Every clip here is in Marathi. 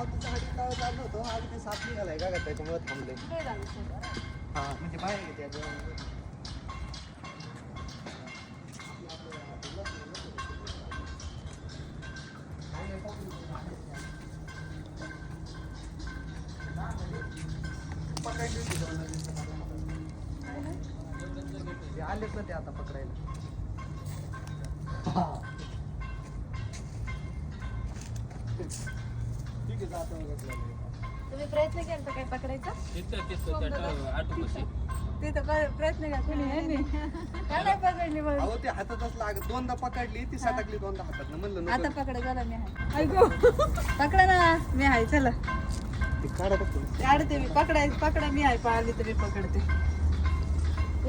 नाव तिचं हळदी चाललं होतं. ते साप निघालाय. का त्याच्यामुळे थांबले? हा म्हणजे बाहेर आलेच ना ते आता पकडायला ठीक आहे जातो मग आपल्याला. तुम्ही प्रयत्न केला काय पकडायचा? तिथं तिथं त्या आटोपशी तिथं प- प्रयत्न केला? कोणी ह्यांनी का नाही पकडली मग? अहो ते हातातच लागत दोनदा पकडली ती सटकली दोनदा हातात म्हणलं आता नको पकडा चला मी आहे. ऐकू. पकडा ना मी आहे चला. ते काढा. काढते मी पकडाय पकडा मी आहे पाळली तर मी पकडते.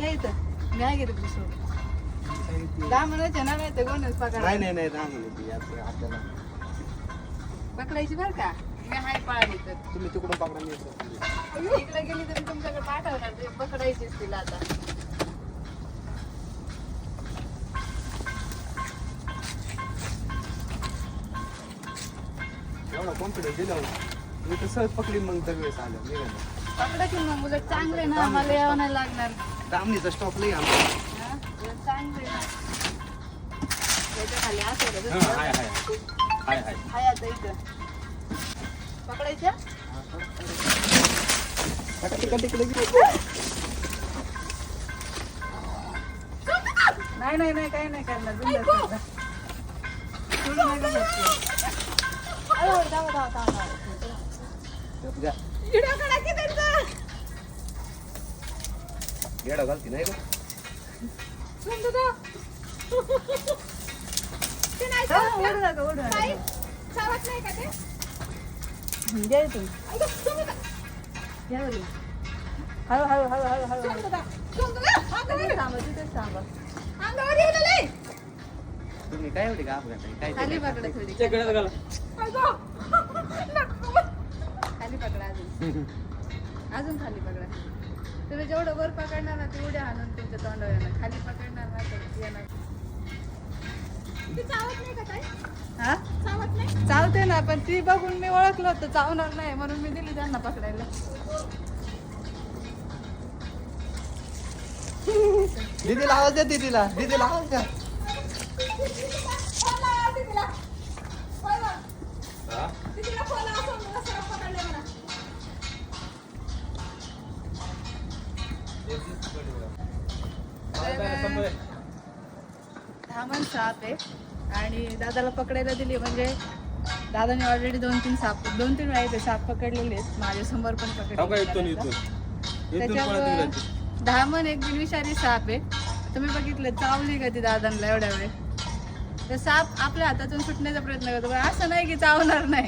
या इथं. मी आहे ते- दहा म्हणायचे ना नाही तर कोणच पकडा? नाही नाही नाही याचं आपल्याला पकडायची बरं का? मी आहे पाळली तर तुम्ही तिकडून पकडा मी इकडं. गेली तर तुमच्याकडे पाठवणार ते पकडायचीच तिला आता. एवढा कॉन्फिडन्स दिला मी तर सहज पकडीन मग दरवेळेस आलं निघालं पकडा की मग उलट चांगले ना मला यावं नाही लागणार. दामणीचा स्टॉप लई आमचा. हा? उलट चांगले ना. त्याच्याखाली असं होतं. हाय हाय. हाय हाय. हाय आता इथं. नाही नाही नाही काही नाही करणार बिनधास्त करणार. सोडून नाही ते. की त्यांचा. येडा घालती नाही का? सोडून दे. हा, ओढू नका, ओढू नका. हं, द्या इथून. घ्या. हळू हळू हळू हळू हळू तुम्ही काय एवढी का अपघात खाली ते- पकडा थोडी खाली पकडा अजून अजून खाली पकडा तुम्ही जेवढं वर पकडणार ना तेवढे आणून तुमच्या तोंडावर येणार खाली पकडणार ना तर येणार हा? चावते ना पण ती बघून मी ओळखलं होतं चावणार नाही म्हणून मी दिली त्यांना पकडायला. दीदीला आवाज द्या दीदीला. दीदीला आवाज द्या. धामण साप आहे. आणि दादाला पकडायला दिली म्हणजे दादाने ऑलरेडी दोन तीन साप दोन तीन वेळा ते साप पकडलेले आहेत. माझ्यासमोर पण हो पकडले पळत त्याच्यावर. धामण एक बिनविषारी साप आहे. तुम्ही बघितलं चावली का ती दादांना एवढ्या वेळ? तर साप आपल्या हातातून सुटण्याचा प्रयत्न करतो असं नाही की चावणार नाही.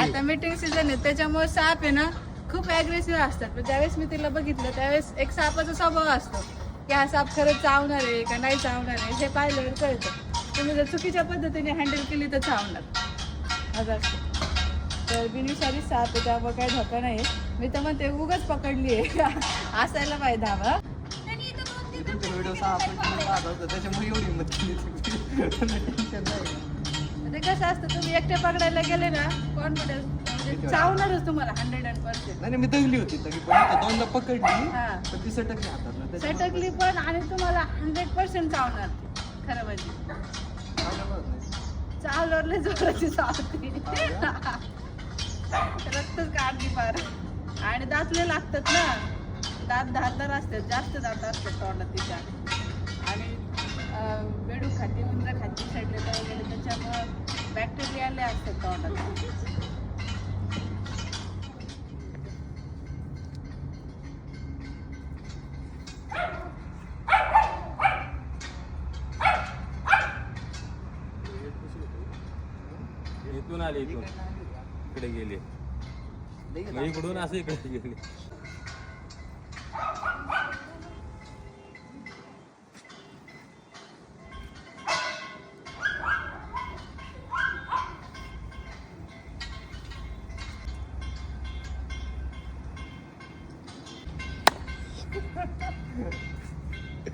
आता मीटिंग सीझन आहे त्याच्यामुळे साप आहे ना खूप अग्रेसिव्ह असतात. पण ज्यावेळेस मी तिला बघितलं त्यावेळेस एक सापाचा स्वभाव असतो की हा साप खरंच चावणार आहे का नाही चावणार आहे हे पाहिल्यावर कळतं. तुम्ही जर चुकीच्या पद्धतीने हँडल केली तर चावणार. असं. असतं तर बिनविषारी साप आहे त्यामुळे काही धोका नाही मी तर म्हणते उगाच पकडली आहे असायला पाहिजे धावा. ते कसं असतं तुम्ही एकटे पकडायला गेले ना कॉन्फिडन्स म्हणजे चावणारच तुम्हाला हंड्रेड अँड पर्सेंट नाही मी दगली होती तरी पण आता दोनदा पकडली हा. पण ती सटकली त्याच्यामुळे सटकली पण आणि तुम्हाला हंड्रेड पर्सेंट चावणार. खरं म्हणजे. लय जोराची चावते रक्तच काढली फार. आणि दातले लागतात ना. दात धारदार असतात जास्त दात असतात तोंडात तिच्या आणि बेडूक खाती उंदर खाती तर वगैरे त्याच्यामुळं बॅक्टेरिया असतात तोंडात. इथून आले इथून. इकडे गेले. मग इकडून असं इकडे गेले.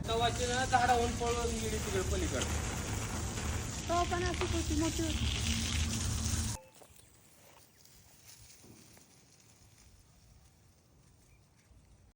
तवाची ना झाडावरून पळून गेली तिकडे पलीकडे. तो पण अशी मोठी होती.